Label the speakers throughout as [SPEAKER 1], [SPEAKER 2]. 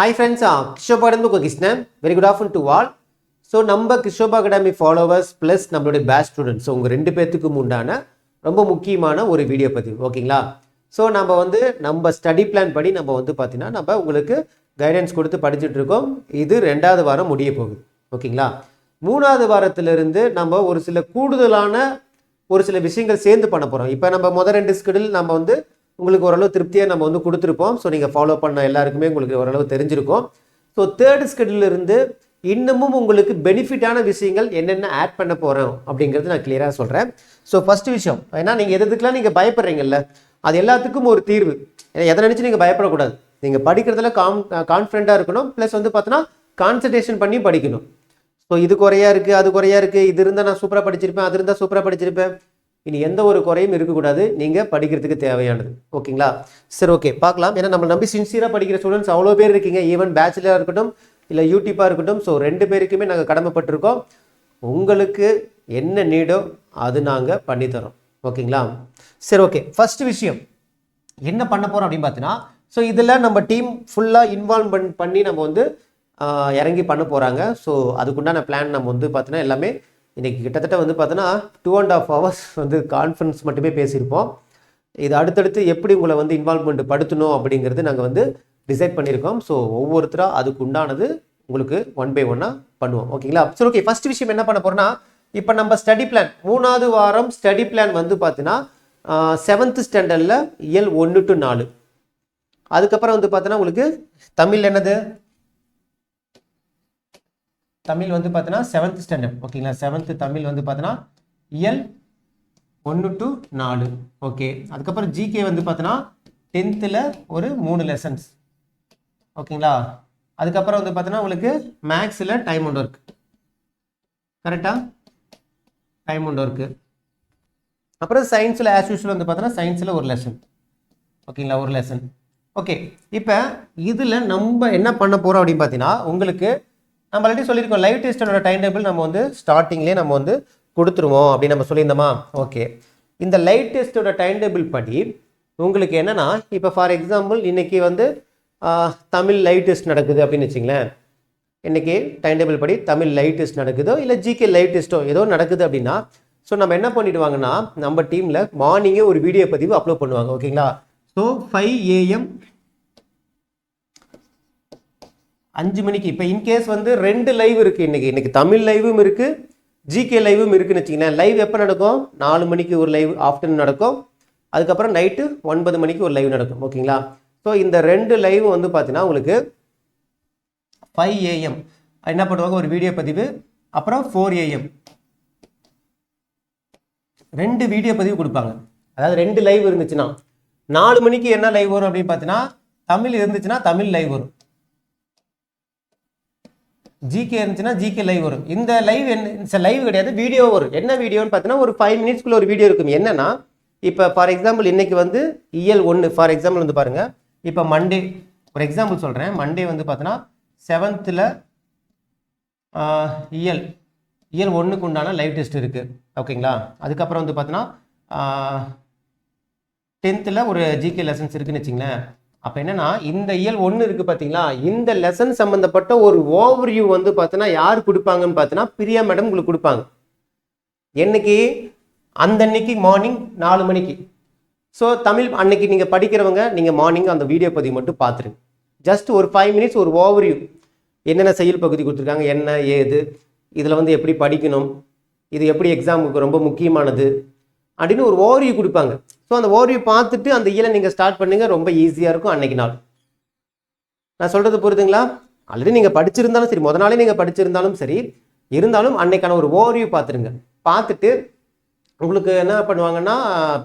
[SPEAKER 1] hi friends கிஷோபாடந்து உங்கள் Krishnan very good afternoon to all so நம்ம கிஷோபா அகாடமி ஃபாலோவர்ஸ் ப்ளஸ் நம்மளுடைய பேஸ்ட் ஸ்டூடெண்ட்ஸ் ஸோ உங்கள் ரெண்டு பேர்த்துக்கும் உண்டான ரொம்ப முக்கியமான ஒரு வீடியோ பதிவு ஓகேங்களா ஸோ நம்ம வந்து நம்ம ஸ்டடி பிளான் படி நம்ம வந்து பார்த்தீங்கன்னா நம்ம உங்களுக்கு கைடன்ஸ் கொடுத்து படிச்சுட்டு இருக்கோம் இது ரெண்டாவது வாரம் முடிய போகுது ஓகேங்களா மூணாவது வாரத்திலிருந்து நம்ம ஒரு சில கூடுதலான ஒரு சில விஷயங்கள் சேர்ந்து பண்ண போகிறோம் இப்போ நம்ம முதல் ரெண்டு ஸ்கெடில் நம்ம வந்து உங்களுக்கு ஓரளவு திருப்தியாக நம்ம வந்து கொடுத்துருப்போம் ஸோ நீங்கள் ஃபாலோ பண்ண எல்லாருக்குமே உங்களுக்கு ஓரளவு தெரிஞ்சிருக்கும் ஸோ தேர்ட் இருந்து இன்னமும் உங்களுக்கு பெனிஃபிட்டான விஷயங்கள் என்னென்ன ஆட் பண்ண போகிறோம் அப்படிங்கிறது நான் கிளியராக சொல்கிறேன் ஸோ ஃபஸ்ட் விஷயம் ஏன்னா நீங்கள் எதுக்குலாம் நீங்கள் பயப்படுறீங்கல்ல அது எல்லாத்துக்கும் ஒரு தீர்வு ஏன்னா எதை நினச்சி நீங்கள் பயப்படக்கூடாது நீங்கள் படிக்கிறதுல காம் கான்ஃபிடென்ட்டாக இருக்கணும் ப்ளஸ் வந்து பார்த்தோன்னா கான்சன்ட்ரேஷன் பண்ணி படிக்கணும் ஸோ இது குறையா இருக்குது அது குறையா இருக்குது இது இருந்தால் நான் சூப்பராக படிச்சிருப்பேன் அது இருந்தால் சூப்பராக படிச்சிருப்பேன் இனி எந்த ஒரு குறையும் இருக்கக்கூடாது நீங்கள் படிக்கிறதுக்கு தேவையானது ஓகேங்களா சரி ஓகே பார்க்கலாம் ஏன்னா நம்ம நம்பி சின்சியராக படிக்கிற ஸ்டூடெண்ட்ஸ் அவ்வளோ பேர் இருக்கீங்க ஈவன் பேச்சுலராக இருக்கட்டும் இல்லை யூடியூப்பாக இருக்கட்டும் ஸோ ரெண்டு பேருக்குமே நாங்கள் கடமைப்பட்டிருக்கோம் உங்களுக்கு என்ன நீடோ அது நாங்கள் பண்ணித்தரோம் ஓகேங்களா சரி ஓகே ஃபஸ்ட் விஷயம் என்ன பண்ண போகிறோம் அப்படின்னு பார்த்தீங்கன்னா ஸோ இதில் நம்ம டீம் ஃபுல்லாக இன்வால்வ் பண் பண்ணி நம்ம வந்து இறங்கி பண்ண போகிறாங்க ஸோ அதுக்குண்டான பிளான் நம்ம வந்து பார்த்தீங்கன்னா எல்லாமே இன்றைக்கி கிட்டத்தட்ட வந்து பார்த்தோன்னா டூ அண்ட் ஆஃப் ஹவர்ஸ் வந்து கான்ஃபரன்ஸ் மட்டுமே பேசியிருப்போம் இது அடுத்தடுத்து எப்படி உங்களை வந்து இன்வால்மெண்ட் படுத்தணும் அப்படிங்கிறது நாங்கள் வந்து டிசைட் பண்ணியிருக்கோம் ஸோ ஒவ்வொருத்தராக அதுக்கு உண்டானது உங்களுக்கு ஒன் பை ஒன்னாக பண்ணுவோம் ஓகேங்களா சரி ஓகே ஃபஸ்ட் விஷயம் என்ன பண்ண போகிறோன்னா இப்போ நம்ம ஸ்டடி பிளான் மூணாவது வாரம் ஸ்டடி பிளான் வந்து பார்த்தீங்கன்னா செவன்த் ஸ்டாண்டர்டில் இயல் ஒன்று டு நாலு அதுக்கப்புறம் வந்து பார்த்தோன்னா உங்களுக்கு தமிழ் என்னது தமிழ் வந்து பார்த்தீங்கன்னா செவன்த் ஸ்டாண்டர்ட் ஓகேங்களா செவன்த்து தமிழ் வந்து பார்த்தீங்கன்னா இயல் ஒன்று டு நாலு ஓகே அதுக்கப்புறம் ஜிகே வந்து பார்த்தீங்கன்னா டென்த்தில் ஒரு மூணு லெசன்ஸ் ஓகேங்களா அதுக்கப்புறம் வந்து பார்த்தீங்கன்னா உங்களுக்கு மேக்ஸில் டைம் ஒன்று ஒர்க் கரெக்டாக டைம் ஒன்று ஒர்க்கு அப்புறம் சயின்ஸில் ஆஸ் யூஸ்வல் வந்து பார்த்தீங்கன்னா சயின்ஸில் ஒரு லெசன் ஓகேங்களா ஒரு லெசன் ஓகே இப்போ இதில் நம்ம என்ன பண்ண போகிறோம் அப்படின்னு பார்த்தீங்கன்னா உங்களுக்கு நம்ம ஆல்ரெடி சொல்லியிருக்கோம் லைவ் டெஸ்டோட டைம் டேபிள் நம்ம வந்து ஸ்டார்டிங்லேயே நம்ம வந்து கொடுத்துருவோம் அப்படின்னு நம்ம சொல்லியிருந்தோமா ஓகே இந்த லைவ் டெஸ்டோட டைம் டேபிள் படி உங்களுக்கு என்னென்னா இப்போ ஃபார் எக்ஸாம்பிள் இன்றைக்கி வந்து தமிழ் லைவ் டெஸ்ட் நடக்குது அப்படின்னு வச்சிங்களேன் இன்றைக்கி டைம் டேபிள் படி தமிழ் லைவ் டெஸ்ட் நடக்குதோ இல்லை ஜிகே லைவ் டெஸ்ட்டோ ஏதோ நடக்குது அப்படின்னா ஸோ நம்ம என்ன பண்ணிவிடுவாங்கன்னா நம்ம டீமில் மார்னிங்கே ஒரு வீடியோ பதிவு அப்லோட் பண்ணுவாங்க ஓகேங்களா ஸோ ஃபைவ் ஏஎம் அஞ்சு மணிக்கு இப்போ இன்கேஸ் வந்து ரெண்டு லைவ் இருக்குது இன்றைக்கி இன்றைக்கி தமிழ் லைவும் இருக்குது ஜிகே லைவும் இருக்குதுன்னு வச்சிங்கன்னா லைவ் எப்போ நடக்கும் நாலு மணிக்கு ஒரு லைவ் ஆஃப்டர்நூன் நடக்கும் அதுக்கப்புறம் நைட்டு ஒன்பது மணிக்கு ஒரு லைவ் நடக்கும் ஓகேங்களா ஸோ இந்த ரெண்டு லைவ் வந்து பார்த்தீங்கன்னா உங்களுக்கு ஃபைவ் ஏஎம் என்ன பண்ணுவாங்க ஒரு வீடியோ பதிவு அப்புறம் ஃபோர் ஏஎம் ரெண்டு வீடியோ பதிவு கொடுப்பாங்க அதாவது ரெண்டு லைவ் இருந்துச்சுன்னா நாலு மணிக்கு என்ன லைவ் வரும் அப்படின்னு பார்த்தீங்கன்னா தமிழ் இருந்துச்சுன்னா தமிழ் லைவ் வரும் ஜிகே இருந்துச்சுன்னா ஜிகே லைவ் வரும் இந்த லைவ் என்ன லைவ் கிடையாது வீடியோ வரும் என்ன வீடியோன்னு பார்த்தீங்கன்னா ஒரு ஃபைவ் மினிட்ஸ்க்குள்ள ஒரு வீடியோ இருக்கும் என்னன்னா இப்போ ஃபார் எக்ஸாம்பிள் இன்றைக்கி வந்து இஎல் ஒன்று ஃபார் எக்ஸாம்பிள் வந்து பாருங்கள் இப்போ மண்டே ஒரு எக்ஸாம்பிள் சொல்கிறேன் மண்டே வந்து பார்த்தீங்கன்னா செவன்த்தில் இஎல் இயல் ஒன்றுக்கு உண்டான லைவ் டெஸ்ட் இருக்குது ஓகேங்களா அதுக்கப்புறம் வந்து பார்த்தோன்னா டென்த்தில் ஒரு ஜிகே லெசன்ஸ் இருக்குதுன்னு வச்சிங்களேன் அப்போ என்னன்னா இந்த இயல் ஒன்று இருக்குது பார்த்தீங்களா இந்த லெசன் சம்மந்தப்பட்ட ஒரு ஓவர்வியூ வந்து பார்த்தோன்னா யார் கொடுப்பாங்கன்னு பார்த்தோன்னா பிரியா மேடம் உங்களுக்கு கொடுப்பாங்க என்னைக்கு அந்த அன்னைக்கு மார்னிங் நாலு மணிக்கு ஸோ தமிழ் அன்னைக்கு நீங்கள் படிக்கிறவங்க நீங்கள் மார்னிங் அந்த வீடியோ பதிவு மட்டும் பார்த்துருங்க ஜஸ்ட் ஒரு ஃபைவ் மினிட்ஸ் ஒரு ஓவர்வியூ என்னென்ன செயல் பகுதி கொடுத்துருக்காங்க என்ன ஏது இதில் வந்து எப்படி படிக்கணும் இது எப்படி எக்ஸாமுக்கு ரொம்ப முக்கியமானது அப்படின்னு ஒரு ஓவரியூ கொடுப்பாங்க ஸோ அந்த ஓவரியூ பார்த்துட்டு அந்த இயலை நீங்கள் ஸ்டார்ட் பண்ணுங்கள் ரொம்ப ஈஸியாக இருக்கும் அன்னைக்கு நாள் நான் சொல்கிறது பொறுத்துங்களா ஆல்ரெடி நீங்கள் படிச்சிருந்தாலும் சரி முத நாளே நீங்கள் படிச்சிருந்தாலும் சரி இருந்தாலும் அன்னைக்கான ஒரு ஓவரியூ பார்த்துருங்க பார்த்துட்டு உங்களுக்கு என்ன பண்ணுவாங்கன்னா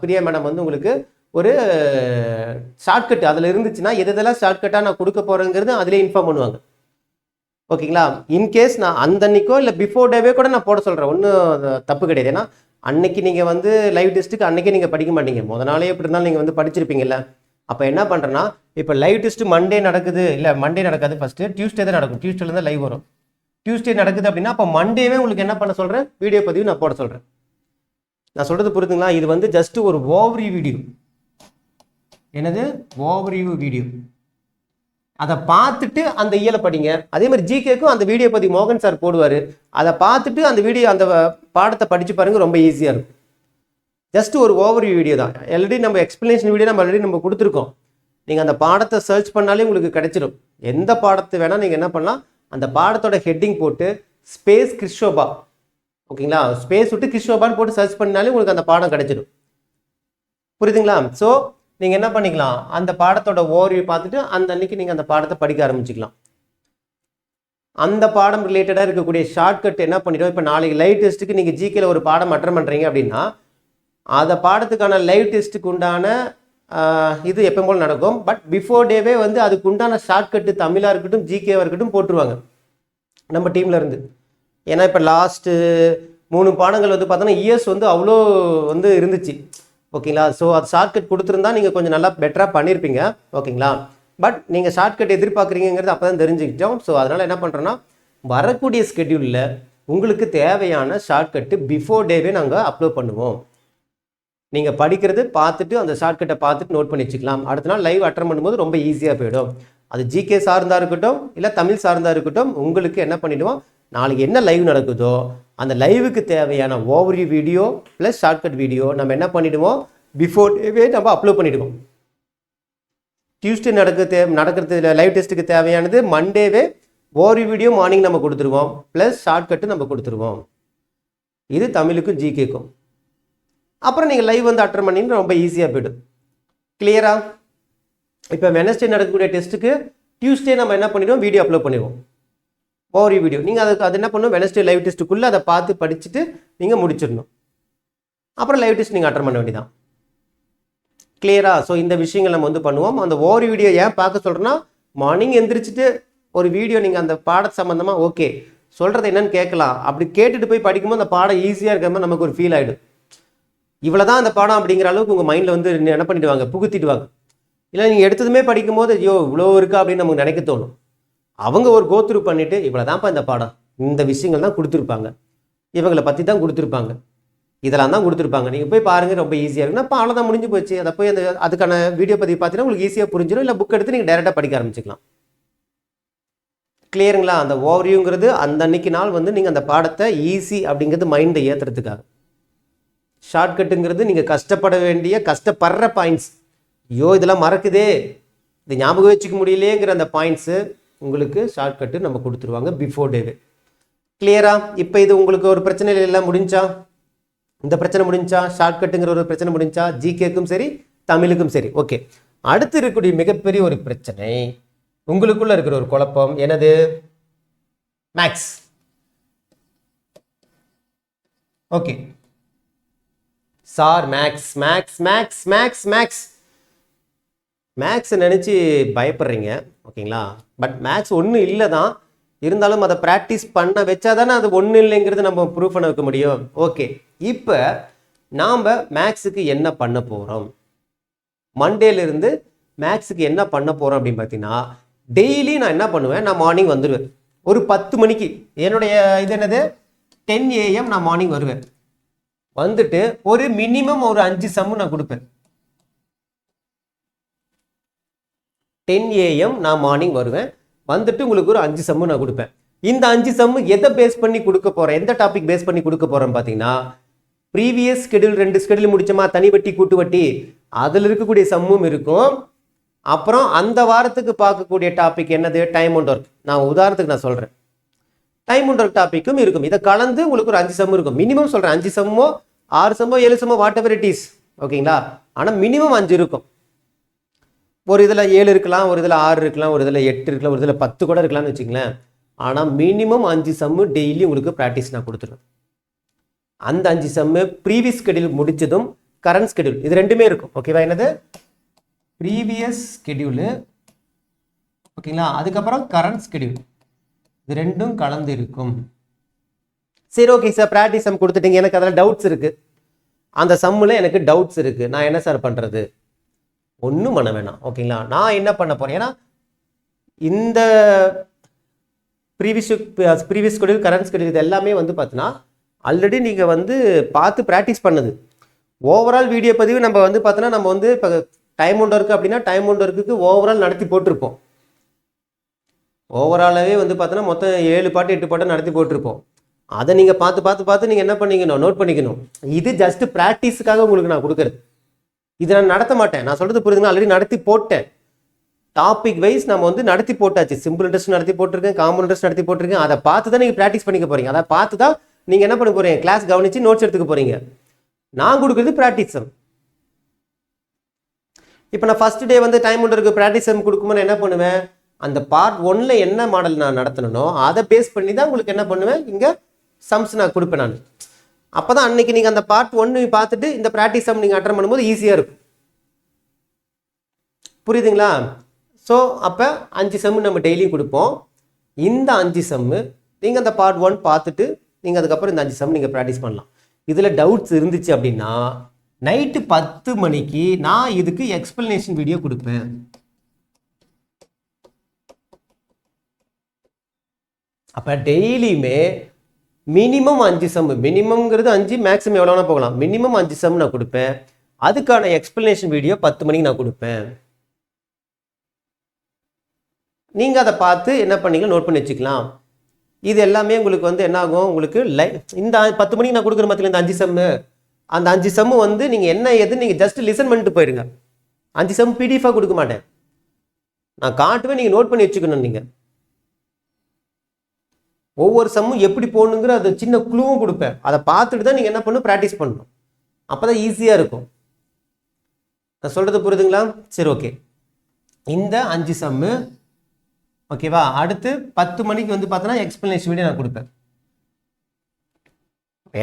[SPEAKER 1] பிரியா மேடம் வந்து உங்களுக்கு ஒரு ஷார்ட்கட் அதில் இருந்துச்சுன்னா எது எதெல்லாம் ஷார்ட்கட்டாக நான் கொடுக்க போகிறேங்கிறது அதிலே இன்ஃபார்ம் பண்ணுவாங்க ஓகேங்களா இன்கேஸ் நான் அந்த அன்னைக்கோ இல்லை பிஃபோர் டேவே கூட நான் போட சொல்கிறேன் ஒன்றும் தப்பு கிடையாது ஏன்னா அன்னைக்கு நீங்கள் வந்து லைவ் டெஸ்ட்டுக்கு அன்றைக்கி நீங்கள் படிக்க மாட்டீங்க முத நாளே எப்படி இருந்தாலும் நீங்கள் வந்து படிச்சிருப்பீங்கல்ல அப்போ என்ன பண்ணுறேன்னா இப்போ லைவ் டெஸ்ட் மண்டே நடக்குது இல்லை மண்டே நடக்காது ஃபஸ்ட்டு டியூஸ்டே தான் நடக்கும் டியூஸ்டேல தான் லைவ் வரும் டியூஸ்டே நடக்குது அப்படின்னா அப்போ மண்டேவே உங்களுக்கு என்ன பண்ண சொல்கிறேன் வீடியோ பதிவு நான் போட சொல்கிறேன் நான் சொல்கிறது புரிஞ்சுங்களா இது வந்து ஜஸ்ட் ஒரு ஓவரி வீடியோ என்னது ஓவரியூ வீடியோ அதை பார்த்துட்டு அந்த இயலை படிங்க அதே மாதிரி ஜிகேக்கும் அந்த வீடியோ பற்றி மோகன் சார் போடுவார் அதை பார்த்துட்டு அந்த வீடியோ அந்த பாடத்தை படித்து பாருங்கள் ரொம்ப ஈஸியாக இருக்கும் ஜஸ்ட் ஒரு ஓவர்வியூ வீடியோ தான் ஆல்ரெடி நம்ம எக்ஸ்பிளனேஷன் வீடியோ நம்ம ஆல்ரெடி நம்ம கொடுத்துருக்கோம் நீங்கள் அந்த பாடத்தை சர்ச் பண்ணாலே உங்களுக்கு கிடைச்சிடும் எந்த பாடத்தை வேணால் நீங்கள் என்ன பண்ணலாம் அந்த பாடத்தோட ஹெட்டிங் போட்டு ஸ்பேஸ் கிறிஷோபா ஓகேங்களா ஸ்பேஸ் விட்டு கிறிஷோபான்னு போட்டு சர்ச் பண்ணாலே உங்களுக்கு அந்த பாடம் கிடைச்சிடும் புரியுதுங்களா ஸோ நீங்கள் என்ன பண்ணிக்கலாம் அந்த பாடத்தோட ஓரிவி பார்த்துட்டு அந்த அன்னைக்கு நீங்கள் அந்த பாடத்தை படிக்க ஆரம்பிச்சிக்கலாம் அந்த பாடம் ரிலேட்டடாக இருக்கக்கூடிய ஷார்ட்கட் என்ன பண்ணிடும் இப்போ நாளைக்கு லைவ் டெஸ்ட்டுக்கு நீங்கள் ஜிகேல ஒரு பாடம் அட்டன் பண்ணுறீங்க அப்படின்னா அந்த பாடத்துக்கான லைவ் டெஸ்ட்டுக்கு உண்டான இது எப்போ போல் நடக்கும் பட் பிஃபோர் டேவே வந்து அதுக்கு உண்டான ஷார்ட்கட்டு தமிழாக இருக்கட்டும் ஜிகேவாக இருக்கட்டும் போட்டுருவாங்க நம்ம டீமில் இருந்து ஏன்னா இப்போ லாஸ்ட்டு மூணு பாடங்கள் வந்து பார்த்தோன்னா இயர்ஸ் வந்து அவ்வளோ வந்து இருந்துச்சு ஓகேங்களா ஸோ அது ஷார்ட்கட் கொடுத்துருந்தா நீங்கள் கொஞ்சம் நல்லா பெட்டராக பண்ணியிருப்பீங்க ஓகேங்களா பட் நீங்கள் ஷார்ட்கட் எதிர்பார்க்குறீங்கிறது அப்போ தான் தெரிஞ்சுக்கிட்டோம் ஸோ அதனால் என்ன பண்ணுறோன்னா வரக்கூடிய ஸ்கெடியூலில் உங்களுக்கு தேவையான ஷார்ட்கட்டு பிஃபோர் டேவே நாங்கள் அப்லோட் பண்ணுவோம் நீங்கள் படிக்கிறது பார்த்துட்டு அந்த ஷார்ட்கட்டை பார்த்துட்டு நோட் பண்ணி வச்சுக்கலாம் அடுத்த நாள் லைவ் அட்டன் பண்ணும்போது ரொம்ப ஈஸியாக போயிடும் அது ஜிகே சார்ந்தா இருக்கட்டும் இல்லை தமிழ் சார்ந்தா இருக்கட்டும் உங்களுக்கு என்ன பண்ணிவிடுவோம் நாளைக்கு என்ன லைவ் நடக்குதோ அந்த லைவுக்கு தேவையான overview video plus shortcut video நம்ம என்ன பண்ணிவிடுவோம் பிஃபோர் டேவே நம்ம அப்லோட் பண்ணிவிடுவோம் டியூஸ்டே நடக்க தே நடக்கிறது லைவ் டெஸ்ட்டுக்கு தேவையானது மண்டேவே ஓவரி வீடியோ மார்னிங் நம்ம கொடுத்துருவோம் ப்ளஸ் ஷார்ட்கட்டு நம்ம கொடுத்துருவோம் இது தமிழுக்கும் ஜிகேக்கும் அப்புறம் நீங்கள் லைவ் வந்து அட்டன் பண்ணிங்கன்னா ரொம்ப ஈஸியாக போய்டும் கிளியராக இப்போ வெனஸ்டே நடக்கக்கூடிய டெஸ்ட்டுக்கு டியூஸ்டே நம்ம என்ன பண்ணிடுவோம் வீடியோ அப்லோட் பண்ணிடுவோம் ஓவரி வீடியோ நீங்கள் அதுக்கு அது என்ன பண்ணும் வெனஸ்டே லைவ் டெஸ்ட்டுக்குள்ளே அதை பார்த்து படிச்சுட்டு நீங்கள் முடிச்சிடணும் அப்புறம் லைவ் டெஸ்ட் நீங்கள் அட்டன் பண்ண வேண்டியதான் கிளியராக ஸோ இந்த விஷயங்கள் நம்ம வந்து பண்ணுவோம் அந்த ஓவரி வீடியோ ஏன் பார்க்க சொல்கிறேன்னா மார்னிங் எந்திரிச்சிட்டு ஒரு வீடியோ நீங்கள் அந்த பாட சம்மந்தமாக ஓகே சொல்கிறது என்னன்னு கேட்கலாம் அப்படி கேட்டுட்டு போய் படிக்கும்போது அந்த பாடம் ஈஸியாக இருக்கிற மாதிரி நமக்கு ஒரு ஃபீல் ஆகிடும் இவ்வளோ தான் அந்த பாடம் அப்படிங்கிற அளவுக்கு உங்கள் மைண்டில் வந்து என்ன பண்ணிவிடுவாங்க புகுத்திடுவாங்க இல்லை நீங்கள் எடுத்ததுமே படிக்கும்போது ஐயோ இவ்வளோ இருக்கா அப்படின்னு நமக்கு நினைக்க தோணும் அவங்க ஒரு கோத்ரூ பண்ணிவிட்டு இவ்வளோதான்ப்பா இந்த பாடம் இந்த விஷயங்கள் தான் கொடுத்துருப்பாங்க இவங்களை பற்றி தான் கொடுத்துருப்பாங்க இதெல்லாம் தான் கொடுத்துருப்பாங்க நீங்கள் போய் பாருங்கள் ரொம்ப ஈஸியாக இருக்குன்னா அப்போ அவ்வளோதான் முடிஞ்சு போச்சு அதை போய் அந்த அதுக்கான வீடியோ பதிவு பார்த்தீங்கன்னா உங்களுக்கு ஈஸியாக புரிஞ்சிடும் இல்லை புக் எடுத்து நீங்கள் டேரெக்டாக படிக்க ஆரம்பிச்சிக்கலாம் கிளியருங்களா அந்த ஓவரியூங்கிறது அந்த அன்னைக்கு நாள் வந்து நீங்கள் அந்த பாடத்தை ஈஸி அப்படிங்கிறது மைண்டை ஏற்றுறதுக்காக ஷார்ட்கட்டுங்கிறது நீங்கள் கஷ்டப்பட வேண்டிய கஷ்டப்படுற பாயிண்ட்ஸ் ஐயோ இதெல்லாம் மறக்குதே இதை ஞாபகம் வச்சுக்க முடியலேங்கிற அந்த பாயிண்ட்ஸு உங்களுக்கு ஷார்ட்கட்டு நம்ம கொடுத்துருவாங்க பிஃபோர் டேவே கிளியரா இப்போ இது உங்களுக்கு ஒரு பிரச்சனை இல்லை முடிஞ்சா இந்த பிரச்சனை முடிஞ்சா ஷார்ட்கட்டுங்கிற ஒரு பிரச்சனை முடிஞ்சா ஜிகேக்கும் சரி தமிழுக்கும் சரி ஓகே அடுத்து இருக்கக்கூடிய மிகப்பெரிய ஒரு பிரச்சனை உங்களுக்குள்ளே இருக்கிற ஒரு குழப்பம் எனது marks okay sir marks marks marks marks marks marks நினச்சி பயப்படுறீங்க ஓகேங்களா பட் மேக்ஸ் ஒன்றும் இல்லை தான் இருந்தாலும் அதை ப்ராக்டிஸ் பண்ண வச்சா தானே அது ஒன்றும் இல்லைங்கிறது நம்ம ப்ரூவ் பண்ண வைக்க முடியும் ஓகே இப்போ நாம் மேக்ஸுக்கு என்ன பண்ண போகிறோம் மண்டேலேருந்து மேக்ஸுக்கு என்ன பண்ண போகிறோம் அப்படின்னு பார்த்தீங்கன்னா டெய்லி நான் என்ன பண்ணுவேன் நான் மார்னிங் வந்துடுவேன் ஒரு பத்து மணிக்கு என்னுடைய இது என்னது டென் ஏஎம் நான் மார்னிங் வருவேன் வந்துட்டு ஒரு மினிமம் ஒரு அஞ்சு சம்மு நான் கொடுப்பேன் டென் ஏஎம் நான் மார்னிங் வருவேன் வந்துட்டு உங்களுக்கு ஒரு அஞ்சு சம்மு நான் கொடுப்பேன் இந்த அஞ்சு சம்மு எதை பேஸ் பண்ணி கொடுக்க போகிறேன் எந்த டாபிக் பேஸ் பண்ணி கொடுக்க போகிறேன்னு பார்த்தீங்கன்னா ப்ரீவியஸ் ஸ்கெடியூல் ரெண்டு ஸ்கெடியூல் முடிச்சோமா தனி வட்டி கூட்டு வட்டி அதில் இருக்கக்கூடிய சம்மும் இருக்கும் அப்புறம் அந்த வாரத்துக்கு பார்க்கக்கூடிய டாபிக் என்னது டைம் அண்ட் ஒர்க் நான் உதாரணத்துக்கு நான் சொல்கிறேன் டைம் அண்ட் ஒர்க் டாப்பிக்கும் இருக்கும் இதை கலந்து உங்களுக்கு ஒரு அஞ்சு சம்மு இருக்கும் மினிமம் சொல்கிறேன் அஞ்சு சம்மோ ஆறு சம்மோ ஏழு சம்மோ வாட் எவர் இட் இஸ் ஓகேங்களா ஆனால் மினிமம் அஞ்சு இருக்கும் ஒரு இதில் ஏழு இருக்கலாம் ஒரு இதில் ஆறு இருக்கலாம் ஒரு இதில் எட்டு இருக்கலாம் ஒரு இதில் பத்து கூட இருக்கலாம்னு வச்சுக்கங்களேன் ஆனால் மினிமம் அஞ்சு சம்மு டெய்லி உங்களுக்கு ப்ராக்டிஸ் நான் கொடுத்துருவேன் அந்த அஞ்சு சம்மு ப்ரீவியஸ் ஸ்கெடியூல் முடித்ததும் கரண்ட் ஸ்கெடியூல் இது ரெண்டுமே இருக்கும் ஓகேவா என்னது ப்ரீவியஸ் ஸ்கெடியூலு ஓகேங்களா அதுக்கப்புறம் கரண்ட் ஸ்கெடியூல் இது ரெண்டும் கலந்து இருக்கும் சரி ஓகே சார் ப்ராக்டிஸ் சம் கொடுத்துட்டீங்க எனக்கு அதில் டவுட்ஸ் இருக்குது அந்த சம்மில் எனக்கு டவுட்ஸ் இருக்குது நான் என்ன சார் பண்ணுறது ஒன்றும் பண்ண வேணாம் ஓகேங்களா நான் என்ன பண்ண போகிறேன் ஏன்னா இந்த previous previous schedule current schedule இது எல்லாமே வந்து பார்த்தீங்கன்னா ஆல்ரெடி நீங்கள் வந்து பார்த்து ப்ராக்டிஸ் பண்ணது ஓவரால் வீடியோ பதிவு நம்ம வந்து பார்த்தோன்னா நம்ம வந்து இப்போ டைம் ஒன்று இருக்குது அப்படின்னா டைம் ஒன்று இருக்குது ஓவரால் நடத்தி போட்டிருப்போம் ஓவராலாகவே வந்து பார்த்தோன்னா மொத்தம் ஏழு பாட்டு எட்டு பாட்டு நடத்தி போட்டிருப்போம் அதை நீங்கள் பார்த்து பார்த்து பார்த்து நீங்கள் என்ன பண்ணிக்கணும் நோட் பண்ணிக்கணும் இது ஜஸ்ட்டு ப்ராக்டிஸுக்காக உங்களுக்கு நான் கொடுக்குறது இதை நான் நடத்த மாட்டேன் நான் சொல்றது புரியுதுங்க ஆல்ரெடி நடத்தி போட்டேன் டாபிக் வைஸ் நம்ம வந்து நடத்தி போட்டாச்சு சிம்பிள் இன்ட்ரெஸ்ட் நடத்தி போட்டிருக்கேன் காமன் இன்ட்ரெஸ்ட் நடத்தி போட்டிருக்கேன் அதை பார்த்து தான் நீங்கள் ப்ராக்டிஸ் பண்ணிக்க போறீங்க அதை பார்த்து தான் நீங்கள் என்ன பண்ண போறீங்க கிளாஸ் கவனிச்சு நோட்ஸ் எடுத்துக்க போறீங்க நான் கொடுக்குறது ப்ராக்டிஸ் இப்போ நான் ஃபஸ்ட் டே வந்து டைம் ஒன்று இருக்குது ப்ராக்டிஸ் கொடுக்கும்போது என்ன பண்ணுவேன் அந்த பார்ட் ஒன்ல என்ன மாடல் நான் நடத்தணும் அதை பேஸ் பண்ணி தான் உங்களுக்கு என்ன பண்ணுவேன் இங்கே சம்ஸ் நான் கொடுப்பேன் நான் அப்போ தான் அன்றைக்கி நீங்கள் அந்த பார்ட் ஒன்று பார்த்துட்டு இந்த ப்ராக்டிஸ் சம் நீங்கள் அட்டன் பண்ணும்போது ஈஸியாக இருக்கும் புரியுதுங்களா ஸோ அப்போ அஞ்சு செம்மு நம்ம டெய்லியும் கொடுப்போம் இந்த அஞ்சு செம்மு நீங்கள் அந்த பார்ட் ஒன் பார்த்துட்டு நீங்கள் அதுக்கப்புறம் இந்த அஞ்சு செம் நீங்கள் ப்ராக்டிஸ் பண்ணலாம் இதில் டவுட்ஸ் இருந்துச்சு அப்படின்னா நைட்டு பத்து மணிக்கு நான் இதுக்கு எக்ஸ்பிளனேஷன் வீடியோ கொடுப்பேன் அப்போ டெய்லியுமே மினிமம் அஞ்சு சம் மினிமம்ங்கிறது அஞ்சு மேக்ஸிமம் எவ்வளோ வேணால் போகலாம் மினிமம் அஞ்சு சம் நான் கொடுப்பேன் அதுக்கான எக்ஸ்பிளனேஷன் வீடியோ பத்து மணிக்கு நான் கொடுப்பேன் நீங்கள் அதை பார்த்து என்ன பண்ணிக்கலாம் நோட் பண்ணி வச்சுக்கலாம் இது எல்லாமே உங்களுக்கு வந்து என்ன ஆகும் உங்களுக்கு லை இந்த பத்து மணிக்கு நான் கொடுக்குற மத்தியில் இந்த அஞ்சு செம்மு அந்த அஞ்சு செம்மு வந்து நீங்கள் என்ன எது நீங்கள் ஜஸ்ட் லிசன் பண்ணிட்டு போயிடுங்க அஞ்சு சம் பிடிஎஃபாக கொடுக்க மாட்டேன் நான் காட்டுவேன் நீங்கள் நோட் பண்ணி வச்சுக்கணும் நீங்கள் ஒவ்வொரு சம்மும் எப்படி போகணுங்கிற அது சின்ன குழுவும் கொடுப்பேன் அதை பார்த்துட்டு தான் நீங்கள் என்ன பண்ணணும் ப்ராக்டிஸ் பண்ணணும் அப்போ தான் ஈஸியாக இருக்கும் நான் சொல்கிறது புரியுதுங்களா சரி ஓகே இந்த அஞ்சு சம்மு ஓகேவா அடுத்து பத்து மணிக்கு வந்து பார்த்தோன்னா எக்ஸ்பிளனேஷன் வீடியோ நான் கொடுப்பேன்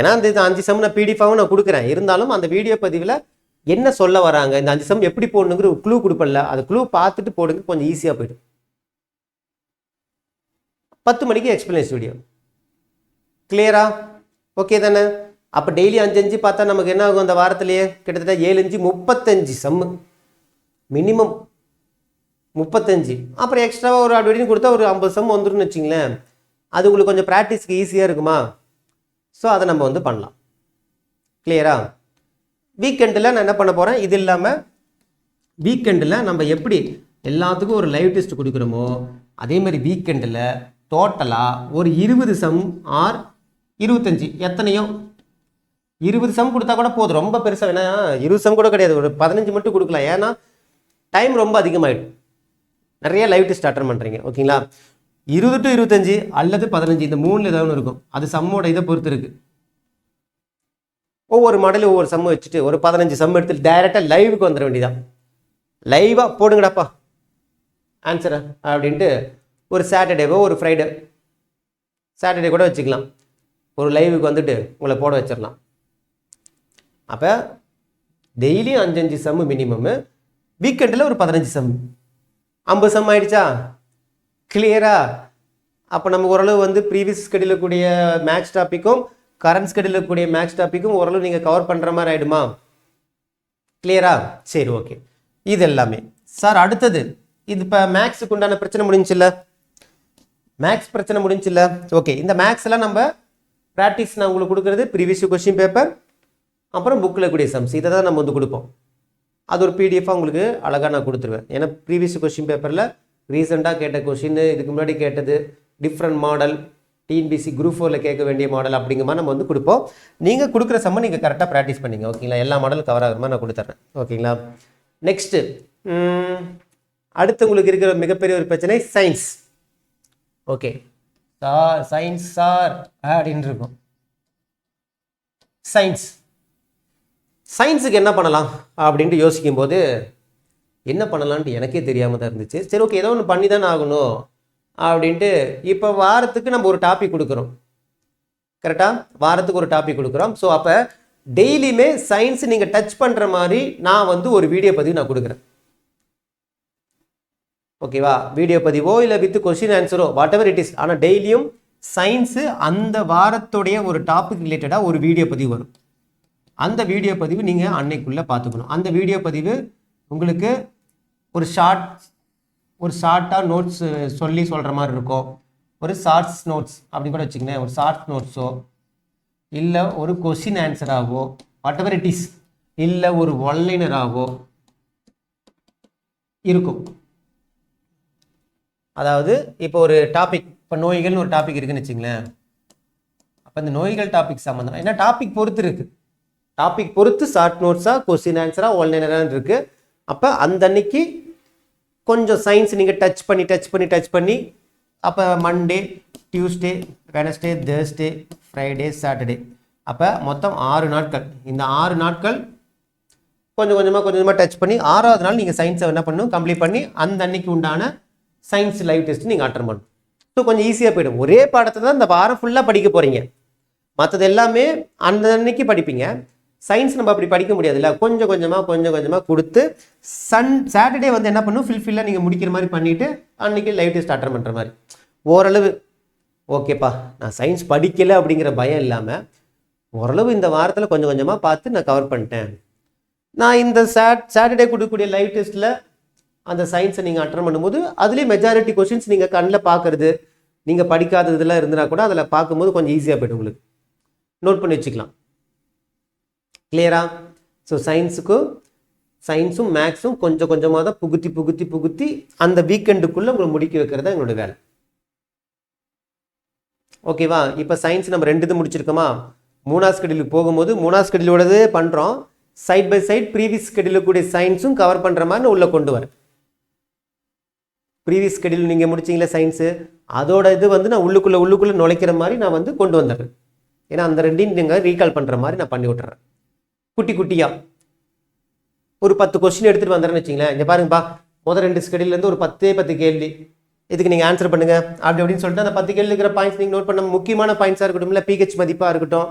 [SPEAKER 1] ஏன்னா இந்த அஞ்சு சம்மு நான் பிடிஎஃபாகவும் நான் கொடுக்குறேன் இருந்தாலும் அந்த வீடியோ பதிவில் என்ன சொல்ல வராங்க இந்த அஞ்சு சம் எப்படி போடணுங்கிற குழு கொடுப்பில்ல அது குழு பார்த்துட்டு போடுங்க கொஞ்சம் ஈஸியாக போயிடும் பத்து மணிக்கு எக்ஸ்பிளனேஷன் வீடியோ கிளியரா ஓகே தானே அப்போ டெய்லி அஞ்சஞ்சு பார்த்தா நமக்கு என்ன ஆகும் அந்த வாரத்திலேயே கிட்டத்தட்ட ஏழு அஞ்சு முப்பத்தஞ்சு சம்மு மினிமம் முப்பத்தஞ்சு அப்புறம் எக்ஸ்ட்ராவாக ஒரு அப்படின்னு கொடுத்தா ஒரு ஐம்பது சம் வந்துடும் வச்சிங்களேன் அது உங்களுக்கு கொஞ்சம் ப்ராக்டிஸ்க்கு ஈஸியாக இருக்குமா ஸோ அதை நம்ம வந்து பண்ணலாம் கிளியரா வீக்கெண்டில் நான் என்ன பண்ண போகிறேன் இது இல்லாமல் வீக்கெண்டில் நம்ம எப்படி எல்லாத்துக்கும் ஒரு லைவ் டெஸ்ட் கொடுக்குறோமோ அதே மாதிரி வீக்கெண்டில் டோட்டலாக ஒரு இருபது சம் ஆர் இருபத்தஞ்சி எத்தனையோ இருபது சம் கொடுத்தா கூட போதும் ரொம்ப பெருசாக வேணா இருபது சம் கூட கிடையாது ஒரு பதினஞ்சு மட்டும் கொடுக்கலாம் ஏன்னா டைம் ரொம்ப அதிகமாகிடும் நிறைய லைவ் டெஸ்ட் அட்டன் பண்ணுறீங்க ஓகேங்களா இருபது டு இருபத்தஞ்சி அல்லது பதினஞ்சு இந்த மூணில் ஏதாவது இருக்கும் அது சம்மோட இதை பொறுத்து இருக்குது ஒவ்வொரு மாடலும் ஒவ்வொரு சம்மு வச்சுட்டு ஒரு பதினஞ்சு சம் எடுத்து டைரெக்டாக லைவுக்கு வந்துட வேண்டியதான் லைவாக போடுங்கடாப்பா ஆன்சரை அப்படின்ட்டு ஒரு சாட்டர்டேவோ ஒரு ஃப்ரைடே சாட்டர்டே கூட வச்சுக்கலாம் ஒரு லைவுக்கு வந்துட்டு உங்களை போட வச்சிடலாம் அப்போ டெய்லியும் அஞ்சஞ்சு சம்மு மினிமம் வீக்கெண்டில் ஒரு பதினஞ்சு சம் ஐம்பது சம் ஆயிடுச்சா கிளியரா அப்போ நமக்கு ஓரளவு வந்து ப்ரீவியஸ் ஸ்கெடியில் கூடிய மேக்ஸ் டாப்பிக்கும் கரண்ட் ஸ்கெடியில் கூடிய மேக்ஸ் டாப்பிக்கும் ஓரளவு நீங்கள் கவர் பண்ணுற மாதிரி ஆகிடுமா கிளியரா சரி ஓகே இது எல்லாமே சார் அடுத்தது இது இப்போ மேக்ஸுக்கு உண்டான பிரச்சனை முடிஞ்சில்ல மேக்ஸ் பிரச்சனை முடிஞ்சில்ல ஓகே இந்த மேக்ஸ்லாம் நம்ம ப்ராக்டிஸ் நான் உங்களுக்கு கொடுக்குறது ப்ரீவியஸ் கொஷின் பேப்பர் அப்புறம் புக்கில் கூடிய சம்ஸ் இதை தான் நம்ம வந்து கொடுப்போம் அது ஒரு பிடிஎஃபாக உங்களுக்கு அழகாக நான் கொடுத்துருவேன் ஏன்னா ப்ரீவியஸ் கொஷின் பேப்பரில் ரீசெண்டாக கேட்ட கொஸ்டின் இதுக்கு முன்னாடி கேட்டது டிஃப்ரெண்ட் மாடல் டிஎன்பிசி குரூப் ஃபோரில் கேட்க வேண்டிய மாடல் அப்படிங்கிற மாதிரி நம்ம வந்து கொடுப்போம் நீங்கள் கொடுக்குற சம்ம நீங்கள் கரெக்டாக ப்ராக்டிஸ் பண்ணிங்க ஓகேங்களா எல்லா மாடலும் கவர் ஆகிற மாதிரி நான் கொடுத்துட்றேன் ஓகேங்களா நெக்ஸ்ட்டு அடுத்து உங்களுக்கு இருக்கிற மிகப்பெரிய ஒரு பிரச்சனை science okay sir science sir அப்படின்னு இருக்கும் சயின்ஸ் சயின்ஸுக்கு என்ன பண்ணலாம் அப்படின்ட்டு யோசிக்கும்போது என்ன பண்ணலான்ட்டு எனக்கே தெரியாமல் தான் இருந்துச்சு சரி ஓகே ஏதோ ஒன்று பண்ணி தானே ஆகணும் அப்படின்ட்டு இப்போ வாரத்துக்கு நம்ம ஒரு டாபிக் கொடுக்குறோம் கரெக்டாக வாரத்துக்கு ஒரு டாபிக் கொடுக்குறோம் ஸோ அப்போ டெய்லியுமே சயின்ஸ் நீங்கள் டச் பண்ணுற மாதிரி நான் வந்து ஒரு வீடியோ பதிவு நான் கொடுக்குறேன் ஓகேவா வீடியோ பதிவோ இல்லை வித் கொஸ்டின் ஆன்சரோ வாட் எவர் இட் இஸ் ஆனால் டெய்லியும் சயின்ஸு அந்த வாரத்துடைய ஒரு டாபிக் ரிலேட்டடாக ஒரு வீடியோ பதிவு வரும் அந்த வீடியோ பதிவு நீங்கள் அன்னைக்குள்ளே பார்த்துக்கணும் அந்த வீடியோ பதிவு உங்களுக்கு ஒரு ஷார்ட் ஒரு ஷார்ட்டாக நோட்ஸ் சொல்லி சொல்கிற மாதிரி இருக்கும் ஒரு ஷார்ட்ஸ் நோட்ஸ் அப்படின்னு கூட வச்சுக்கங்க ஒரு ஷார்ட்ஸ் நோட்ஸோ இல்லை ஒரு கொஷின் ஆன்சராகவோ வாட் எவர் இட் இஸ் இல்லை ஒரு ஒன்லைனராகவோ இருக்கும் அதாவது இப்போ ஒரு டாபிக் இப்போ நோய்கள்னு ஒரு டாபிக் இருக்குன்னு வச்சுங்களேன் அப்போ இந்த நோய்கள் டாபிக் சம்மந்தம் ஏன்னா டாபிக் பொறுத்து இருக்குது டாபிக் பொறுத்து ஷார்ட் நோட்ஸாக கொஸ்டின் ஆன்சராக ஒன்லைனரான்னு இருக்கு அப்போ அந்த அன்னைக்கு கொஞ்சம் சயின்ஸ் நீங்கள் டச் பண்ணி டச் பண்ணி டச் பண்ணி அப்போ Monday Tuesday Wednesday Thursday Friday Saturday அப்போ மொத்தம் ஆறு நாட்கள் இந்த ஆறு நாட்கள் கொஞ்சம் கொஞ்சமாக கொஞ்சம் கொஞ்சமாக டச் பண்ணி ஆறாவது நாள் நீங்கள் சயின்ஸை என்ன பண்ணணும் கம்ப்ளீட் பண்ணி அந்த அன்னைக்கு உண்டான சயின்ஸ் லைவ் டெஸ்ட் நீங்கள் அட்டன் பண்ணணும் ஸோ கொஞ்சம் ஈஸியாக போய்டும் ஒரே பாடத்தை தான் இந்த வாரம் ஃபுல்லாக படிக்க போகிறீங்க மற்றது எல்லாமே அந்த அன்னைக்கு படிப்பீங்க சயின்ஸ் நம்ம அப்படி படிக்க முடியாதுல்ல கொஞ்சம் கொஞ்சமாக கொஞ்சம் கொஞ்சமாக கொடுத்து சன் சாட்டர்டே வந்து என்ன பண்ணும் ஃபில்லாக நீங்கள் முடிக்கிற மாதிரி பண்ணிவிட்டு அன்றைக்கி லைவ் டெஸ்ட் அட்டன் பண்ணுற மாதிரி ஓரளவு ஓகேப்பா நான் சயின்ஸ் படிக்கலை அப்படிங்கிற பயம் இல்லாமல் ஓரளவு இந்த வாரத்தில் கொஞ்சம் கொஞ்சமாக பார்த்து நான் கவர் பண்ணிட்டேன் நான் இந்த சாட் சாட்டர்டே கொடுக்கக்கூடிய லைவ் டெஸ்ட்டில் அந்த சயின்ஸை நீங்கள் அட்டன் பண்ணும்போது அதுலேயே மெஜாரிட்டி கொஷின்ஸ் நீங்கள் கண்ணில் பார்க்குறது நீங்கள் படிக்காததுலாம் இருந்தால் கூட அதில் பார்க்கும்போது கொஞ்சம் ஈஸியாக போய்டும் உங்களுக்கு நோட் பண்ணி வச்சுக்கலாம் கிளியரா ஸோ சயின்ஸுக்கும் சயின்ஸும் மேக்ஸும் கொஞ்சம் கொஞ்சமாக தான் புகுத்தி புகுத்தி புகுத்தி அந்த வீக்கெண்டுக்குள்ளே உங்களை முடிக்க வைக்கிறது தான் எங்களோட வேலை ஓகேவா இப்போ சயின்ஸ் நம்ம ரெண்டு இது முடிச்சிருக்கோமா மூணாவது ஸ்கெடியூலுக்கு போகும்போது மூணாவது ஸ்கெடியூலோடதே பண்ணுறோம் சைட் பை சைட் ப்ரீவியஸ் ஸ்கெடியூலுக்குடைய சயின்ஸும் கவர் பண்ணுற மாதிரி உள்ளே கொண்டு வரேன் ப்ரீவியஸ் ஸ்கெடியூல் நீங்கள் முடிச்சிங்களே சயின்ஸு அதோட இது வந்து நான் உள்ளுக்குள்ளே உள்ளுக்குள்ளே நுழைக்கிற மாதிரி நான் வந்து கொண்டு வந்துடுறேன் ஏன்னா அந்த ரெண்டையும் நீங்கள் ரீகால் பண்ணுற மாதிரி நான் பண்ணி விட்டுறேன் குட்டி குட்டியாக ஒரு பத்து கொஷின் எடுத்துகிட்டு வந்துடுறேன்னு வச்சிங்களேன் இங்கே பாருங்கப்பா முதல் ரெண்டு ஸ்கெடியூலேருந்து ஒரு பத்தே பத்து கேள்வி இதுக்கு நீங்கள் ஆன்சர் பண்ணுங்கள் அப்படி அப்படின்னு சொல்லிட்டு அந்த பத்து கேள்வி இருக்கிற பாயிண்ட்ஸ் நீங்கள் நோட் பண்ண முக்கியமான பாயிண்ட்ஸாக இருக்கட்டும் இல்லை பிஹெச் மதிப்பாக இருக்கட்டும்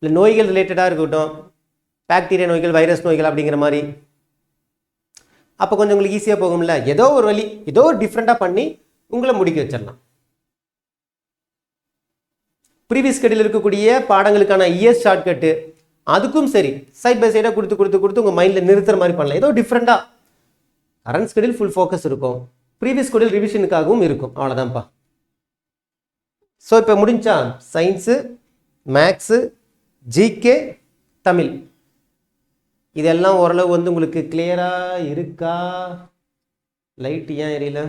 [SPEAKER 1] இல்லை நோய்கள் ரிலேட்டடாக இருக்கட்டும் பாக்டீரியா நோய்கள் வைரஸ் நோய்கள் அப்படிங்கிற மாதிரி அப்போ கொஞ்சம் உங்களுக்கு ஈஸியாக போகும்ல ஏதோ ஒரு வழி ஏதோ ஒரு டிஃப்ரெண்ட்டாக பண்ணி உங்களை முடிக்க வச்சிடலாம் ப்ரீவியஸ் கடையில் இருக்கக்கூடிய பாடங்களுக்கான இயர்ஸ் ஷார்ட்கட்டு அதுக்கும் சரி சைட் பை சைடாக கொடுத்து கொடுத்து கொடுத்து உங்கள் மைண்டில் நிறுத்துற மாதிரி பண்ணலாம் ஏதோ டிஃப்ரெண்ட்டாக கரண்ட் ஸ்கெடியூல் ஃபுல் ஃபோக்கஸ் இருக்கும் ப்ரீவியஸ் கடையில் ரிவிஷனுக்காகவும் இருக்கும் அவ்வளோதான்ப்பா ஸோ இப்போ முடிஞ்சா சயின்ஸு மேக்ஸு ஜிகே தமிழ் இதெல்லாம் ஓரளவு வந்து உங்களுக்கு கிளியரா இருக்கா லைட் ஏன் எரியல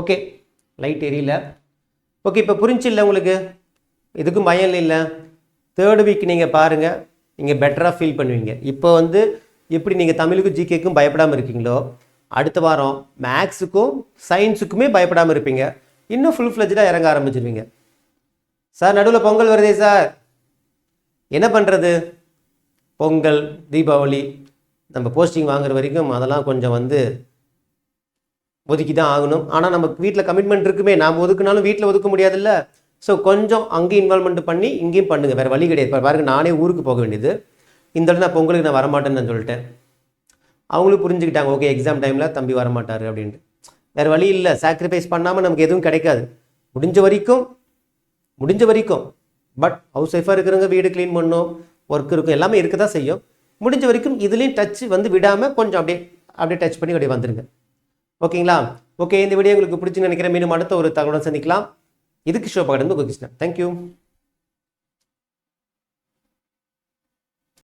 [SPEAKER 1] ஓகே லைட் எரியல ஓகே இப்போ இல்லை உங்களுக்கு எதுக்கும் பயம் இல்லை தேர்ட் வீக் நீங்கள் பாருங்கள் நீங்கள் பெட்டராக ஃபீல் பண்ணுவீங்க இப்போ வந்து எப்படி நீங்கள் தமிழுக்கும் ஜிகேக்கும் பயப்படாமல் இருக்கீங்களோ அடுத்த வாரம் மேக்ஸுக்கும் சயின்ஸுக்குமே பயப்படாமல் இருப்பீங்க இன்னும் ஃபுல் ஃப்ளெஜாக இறங்க ஆரம்பிச்சிருவீங்க சார் நடுவில் பொங்கல் வருதே சார் என்ன பண்ணுறது பொங்கல் தீபாவளி நம்ம போஸ்டிங் வாங்குற வரைக்கும் அதெல்லாம் கொஞ்சம் வந்து ஒதுக்கி தான் ஆகணும் ஆனால் நமக்கு வீட்டில் கமிட்மெண்ட் இருக்குமே நாம் ஒதுக்குனாலும் வீட்டில் ஒதுக்க முடியாதுல்ல ஸோ கொஞ்சம் அங்கேயும் இன்வால்மெண்ட் பண்ணி இங்கேயும் பண்ணுங்கள் வேறு வழி கிடையாது இப்போ பாருங்கள் நானே ஊருக்கு போக வேண்டியது இந்த இடத்துல நான் பொங்கலுக்கு நான் வரமாட்டேன்னு நான் சொல்லிட்டேன் அவங்களும் புரிஞ்சுக்கிட்டாங்க ஓகே எக்ஸாம் டைமில் தம்பி வரமாட்டார் அப்படின்ட்டு வேறு வழி இல்லை சாக்ரிஃபைஸ் பண்ணாமல் நமக்கு எதுவும் கிடைக்காது முடிஞ்ச வரைக்கும் முடிஞ்ச வரைக்கும் பட் ஹவுஸ் ஒய்ஃபாக இருக்கிறவங்க வீடு க்ளீன் பண்ணும் ஒர்க் இருக்கும் எல்லாமே இருக்க தான் செய்யும் முடிஞ்ச வரைக்கும் இதுலேயும் டச் வந்து விடாமல் கொஞ்சம் அப்படியே அப்படியே டச் பண்ணி அப்படியே வந்துடுங்க ஓகேங்களா ஓகே இந்த வீடியோ உங்களுக்கு பிடிச்சி நினைக்கிறேன் மீண்டும் அடுத்த ஒரு தகவலை சந்திக்கலாம் இதுக்கு ஷோபாகட் இருந்து கோகிருஷ்ணா தேங்க்யூ